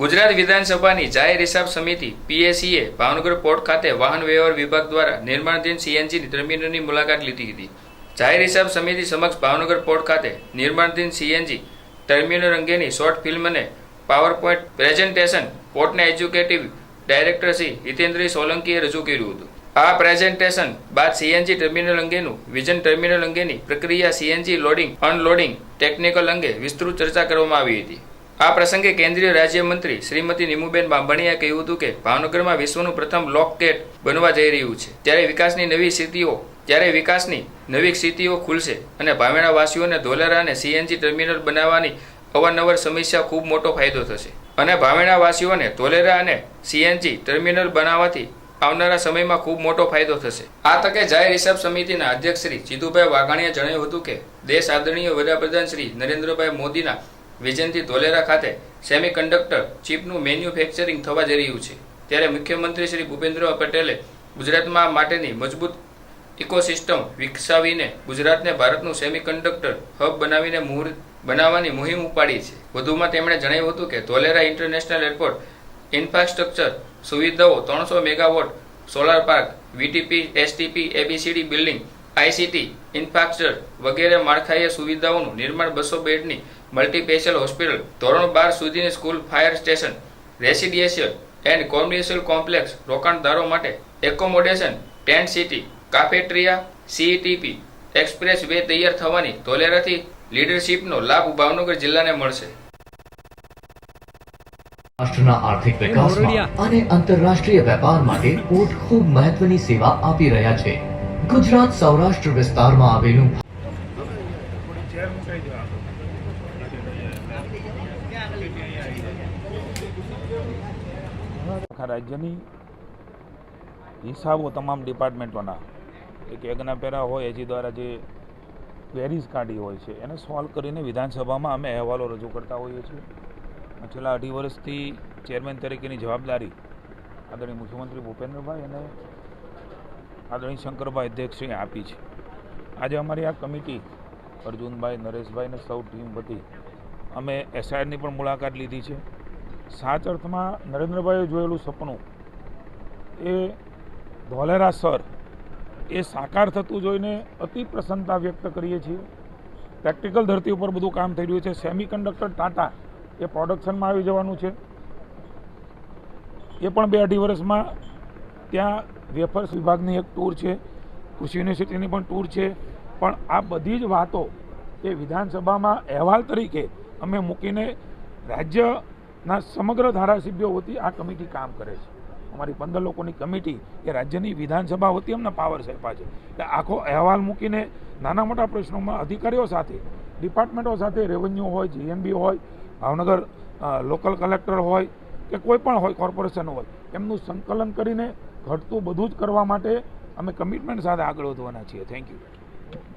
ગુજરાત વિધાનસભાની જાહેર હિસાબ સમિતિ પીએસીએ ભાવનગર પોર્ટ ખાતે વાહન વ્યવહાર વિભાગ દ્વારા નિર્માણાધીન સીએનજીની ટર્મિનલની મુલાકાત લીધી હતી. જાહેર હિસાબ સમિતિ સમક્ષ ભાવનગર પોર્ટ ખાતે નિર્માણાધીન સીએનજી ટર્મિનલ અંગેની શોર્ટ ફિલ્મ અને પાવરપોઈન્ટ પ્રેઝન્ટેશન પોર્ટના એજ્યુકેટિવ ડાયરેક્ટર શ્રી હિતેન્દ્ર સોલંકીએ રજૂ કર્યું હતું. આ પ્રેઝન્ટેશન બાદ સીએનજી ટર્મિનલ અંગેનું વિઝન ટર્મિનલ અંગેની પ્રક્રિયા સીએનજી લોડિંગ, અનલોડિંગ ટેકનિકલ અંગે વિસ્તૃત ચર્ચા કરવામાં આવી હતી. આ પ્રસંગે કેન્દ્રીય રાજ્યમંત્રી શ્રીમતી નિમુબેન બાંભણીએ કહ્યું હતું કે ભાવનગરમાં વિશ્વનું પ્રથમ લોકગેટ બનવા જઈ રહ્યું છે. ત્યારે વિકાસની નવી સ્થિતિઓ, ત્યારે વિકાસની નવી સ્થિતિઓ ખુલશે અને ભાવેણા વાસીઓને ધોલેરા અને સીએનજી ટર્મિનલ બનાવવાની અવારનવાર સમસ્યા ખૂબ મોટો ફાયદો થશે. અને ભાવેણા વાસીઓને ધોલેરા અને સીએનજી ટર્મિનલ બનાવવાથી આવનારા સમયમાં ખૂબ મોટો ફાયદો થશે. આ તકે જાહેર હિસાબ સમિતિના અધ્યક્ષ શ્રી જીતુભાઈ વાઘાણીએ જણાવ્યું હતું કે, દેશ આદરણીય વડાપ્રધાન શ્રી નરેન્દ્રભાઈ મોદીના વિઝનથી ધોલેરા ખાતે સેમિકન્ડક્ટર ચીપનું મેન્યુફેક્ચરિંગ થવા જઈ રહ્યું છે. ત્યારે મુખ્યમંત્રી શ્રી ભૂપેન્દ્ર પટેલે ગુજરાતમાં માટેની મજબૂત ઇકોસિસ્ટમ વિકસાવીને ગુજરાતને ભારતનું સેમિકન્ડક્ટર હબ બનાવીને મુહૂર્ત, બનાવવાની મુહિમ ઉપાડી છે. વધુમાં તેમણે જણાવ્યું હતું કે ધોલેરા ઇન્ટરનેશનલ એરપોર્ટ ઇન્ફ્રાસ્ટ્રક્ચર સુવિધાઓ ત્રણસો megawatt solar park, VTP, STP, ABCD building ICT infrastructure વગેરે માળખાકીય સુવિધાઓનું નિર્માણ બસો બેડની મલ્ટીસ્પેશિયલ હોસ્પિટલ ધોરણ બાર સુધીની school fire station residential and commercial complex રોકાણદારો માટે accommodation tent city cafeteria CETP expressway તૈયાર થવાની ધોલેરાથી લીડરશીપનો લાભ ભાવનગર જિલ્લાને મળશે. રાષ્ટ્રના આર્થિક વિકાસમાં અને આંતરરાષ્ટ્રીય વેપાર માટે પોર્ટ ખૂબ મહત્વની સેવા આપી રહ્યા છે. ગુજરાત સૌરાષ્ટ્ર વિસ્તારમાં આવેલું. આખા રાજ્યની હિસાબો તમામ ડિપાર્ટમેન્ટોના. એક યજ્ઞાપેરા હોય, એજી દ્વારા જે ક્વેરીઝ કાઢી હોય છે, એને સોલ્વ કરીને વિધાનસભામાં અમે અહેવાલો રજૂ કરતા હોઈએ છીએ. છેલ્લા અઢી વર્ષથી ચેરમેન તરીકેની જવાબદારી આદરણીય મુખ્યમંત્રી ભૂપેન્દ્રભાઈ અને આદરણીય શંકરભાઈ અધ્યક્ષશ્રીએ આપી છે. આજે અમારી આ કમિટી અર્જુનભાઈ, નરેશભાઈ અને સૌ ટીમ વતી અમે એસઆઈઆરની પણ મુલાકાત લીધી છે. સાચ અર્થમાં નરેન્દ્રભાઈએ જોયેલું સપનું એ ધોલેરા સર એ સાકાર થતું જોઈને અતિ પ્રસન્નતા વ્યક્ત કરીએ છીએ. પ્રેક્ટિકલ ધરતી ઉપર બધું કામ થઈ રહ્યું છે. સેમી કન્ડક્ટર ટાટા એ પ્રોડક્શનમાં આવી જવાનું છે. એ પણ બે અઢી વર્ષમાં ત્યાં વેફર્સ વિભાગની એક ટૂર છે, કૃષિ યુનિવર્સિટીની પણ ટૂર છે. પણ આ બધી જ વાતો એ વિધાનસભામાં અહેવાલ તરીકે અમે મૂકીને રાજ્યના સમગ્ર ધારાસભ્યો વતી આ કમિટી કામ કરે છે. અમારી પંદર લોકોની કમિટી એ રાજ્યની વિધાનસભા વતી અમને પાવર આપ્યા છે. એટલે આખો અહેવાલ મૂકીને નાના મોટા પ્રશ્નોમાં અધિકારીઓ સાથે ડિપાર્ટમેન્ટો સાથે રેવન્યુ હોય જીએમબી હોય, ભાવનગર લોકલ કલેક્ટર હોય કે કોઈ પણ હોય કોર્પોરેશન હોય, એમનું સંકલન કરીને ઘટતું બધું જ કરવા માટે અમે કમિટમેન્ટ સાથે આગળ વધવાના છીએ. Thank you